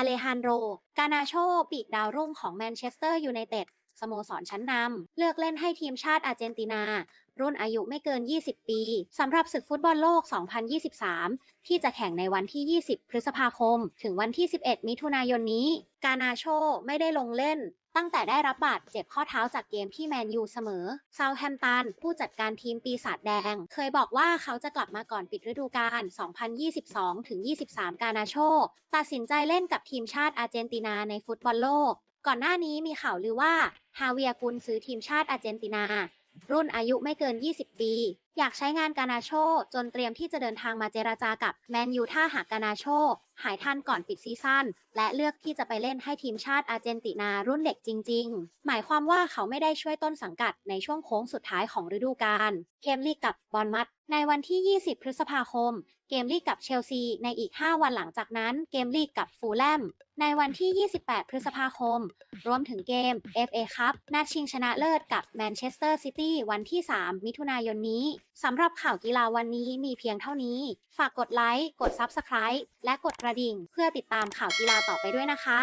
อเลฮานโด กานาโชปีกดาวรุ่งของแมนเชสเตอร์ยูไนเต็ด สโมสรชั้นนำเลือกเล่นให้ทีมชาติอาร์เจนตินา รุ่นอายุไม่เกิน 20 ปีสำหรับศึกฟุตบอลโลก 2023 ที่จะแข่งในวันที่ 20 พฤษภาคม ถึงวันที่ 11 มิถุนายนนี้ กานาโชไม่ได้ลงเล่นตั้งแต่ได้รับบาดเจ็บข้อเท้าจากเกมที่แมนยูเสมอซาวแฮมป์ตันผู้จัดการทีมปีศาจแดง เคยบอกว่าเขาจะกลับมาก่อนปิดฤดูกาล 2022-23 กานาโชตัดสินใจเล่นกับทีมชาติอาร์เจนตินาในฟุตบอลโลก ก่อนหน้านี้มีข่าวลือว่าฮาเวียร์กุนซื้อทีมชาติอาร์เจนตินา รุ่นอายุไม่เกิน 20 ปีอยากใช้งานกานาโชจนเตรียมที่จะเดินทางมาเจราจากับแมนยูถ้าหากกานาโชหายทันก่อนปิดซีซั่นและเลือกที่จะไปเล่นให้ทีมชาติอาร์เจนตินารุ่นเด็กจริง ๆ หมายความว่าเขาไม่ได้ช่วยต้นสังกัดในช่วงโค้งสุดท้ายของฤดูกาลเกมลีกกับบอลมัด ในวันที่ 20 พฤษภาคม เกมลีกกับเชลซี ในอีก 5 วันหลังจากนั้นเกมลีกกับฟูลแลม ในวันที่ 28 พฤษภาคม รวมถึงเกม FA ครับนัดชิงชนะเลิศกับแมนเชสเตอร์ซิตี้วันที่ 3 มิถุนายนนี้ สำหรับข่าวกีฬาวันนี้มีเพียงเท่านี้ ฝากกดไลค์ กด Subscribe และกดกระดิ่ง เพื่อติดตามข่าวกีฬาต่อไปด้วยนะคะ